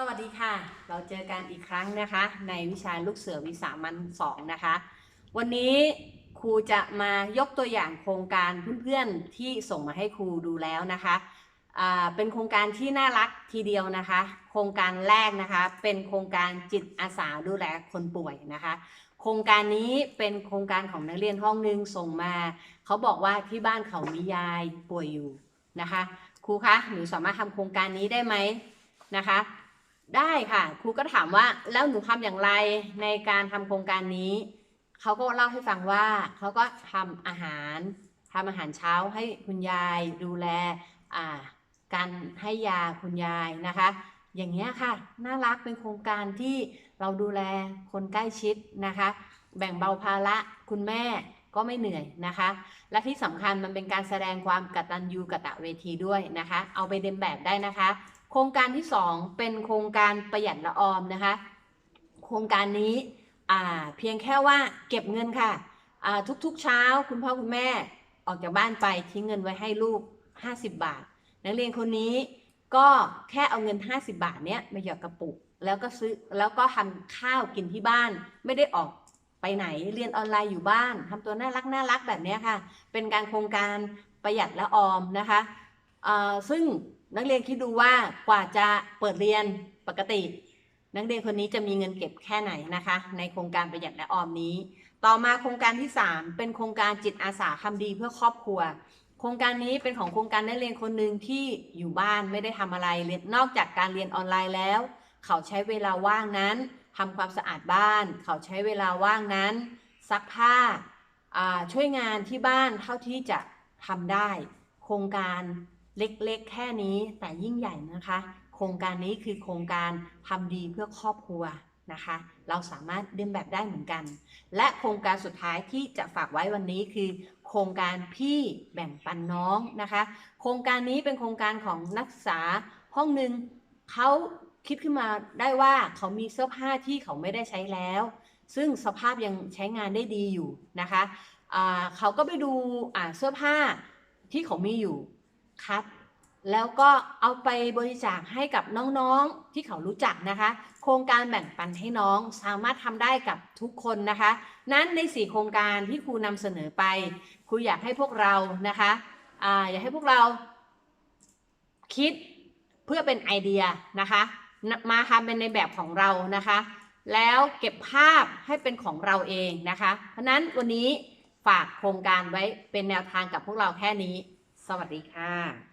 สวัสดีค่ะ เราเจอกันอีกครั้งนะคะ ในวิชาลูกเสือวิสามันสองนะคะ วันนี้ครูจะมายกตัวอย่างโครงการเพื่อนๆที่ส่งมาให้ครูดูแล้วนะคะเป็นโครงการที่น่ารักทีเดียวนะคะ โครงการแรกนะคะ เป็นโครงการจิตอาสาดูแลคนป่วยนะคะ โครงการนี้เป็นโครงการของนักเรียนห้องหนึงส่งมา เขาบอกว่าที่บ้านเขามียายป่วยอยู่นะคะ ครูคะหนูสามารถทำโครงการนี้ได้ไหมนะคะ ได้ค่ะ ครูก็ถามว่าแล้วหนูทำอย่างไรในการทำโครงการนี้ เขาก็เล่าให้ฟังว่าเขาก็ทำอาหารทำอาหารเช้าให้คุณยายดูแลการให้ยาคุณยายนะคะ อย่างเงี้ยค่ะ น่ารักเป็นโครงการที่เราดูแลคนใกล้ชิดนะคะ แบ่งเบาภาระคุณแม่ก็ไม่เหนื่อยนะคะ และที่สำคัญมันเป็นการแสดงความกตัญญูกตะเวทีด้วยนะคะ เอาไปเดินแบบได้นะคะ โครงการที่ 2 เป็นโครงการประหยัดละออมนะคะ โครงการนี้เพียงแค่ว่าเก็บเงินค่ะทุกๆเช้าคุณพ่อคุณแม่ออกจากบ้านไปทิ้งเงินไว้ให้ลูก 50 บาท นักเรียนคนนี้ก็แค่เอาเงิน 50 บาทเนี้ยมาหยอดกระปุก แล้วก็ซื้อแล้วก็ทำข้าวกินที่บ้าน ไม่ได้ออกไปไหนเรียนออนไลน์อยู่บ้านทำตัวน่ารักน่ารักแบบนี้ค่ะ เป็นการโครงการประหยัดและออมนะคะซึ่ง นักเรียนคิดดูว่ากว่าจะเปิดเรียนปกติ นักเรียนคนนี้จะมีเงินเก็บแค่ไหนนะคะ ในโครงการประหยัดและออมนี้ ต่อมาโครงการที่ 3 เป็นโครงการจิตอาสาทำดีเพื่อครอบครัว โครงการนี้เป็นของโครงการนักเรียนคนหนึ่งที่อยู่บ้านไม่ได้ทำอะไรเรียนนอกจากการเรียนออนไลน์แล้ว เขาใช้เวลาว่างนั้นทำความสะอาดบ้าน เขาใช้เวลาว่างนั้น ซักผ้าาช่วยงานที่บ้านเท่าที่จะทำได้ โครงการ เล็กๆ แค่นี้แต่ยิ่งใหญ่นะคะ โครงการนี้คือโครงการทำดีเพื่อครอบครัวนะคะ เราสามารถเดินแบบได้เหมือนกัน และโครงการสุดท้ายที่จะฝากไว้วันนี้คือ โครงการพี่แบ่งปันน้องนะคะ โครงการนี้เป็นโครงการของนักศึกษาห้องหนึ่งเขาคิดขึ้นมาได้ว่าเขามีเสื้อผ้าที่เขาไม่ได้ใช้แล้ว ซึ่งสภาพยังใช้งานได้ดีอยู่นะคะเขาก็ไปดูเสื้อผ้าที่เขามีอยู่ คัด แล้วก็เอาไปบริจาคให้กับน้องๆที่เขารู้จักนะคะ โครงการแบ่งปันให้น้องสามารถทำได้กับทุกคนนะคะ นั้นในสี่โครงการที่ครูนำเสนอไปครูอยากให้พวกเรานะคะออยากให้พวกเรา คิดเพื่อเป็นไอเดียนะคะ มาทำเป็นในแบบของเรานะคะ แล้วเก็บภาพให้เป็นของเราเองนะคะ เพราะนั้นวันนี้ฝากโครงการไว้เป็นแนวทางกับพวกเราแค่นี้ สวัสดีค่ะ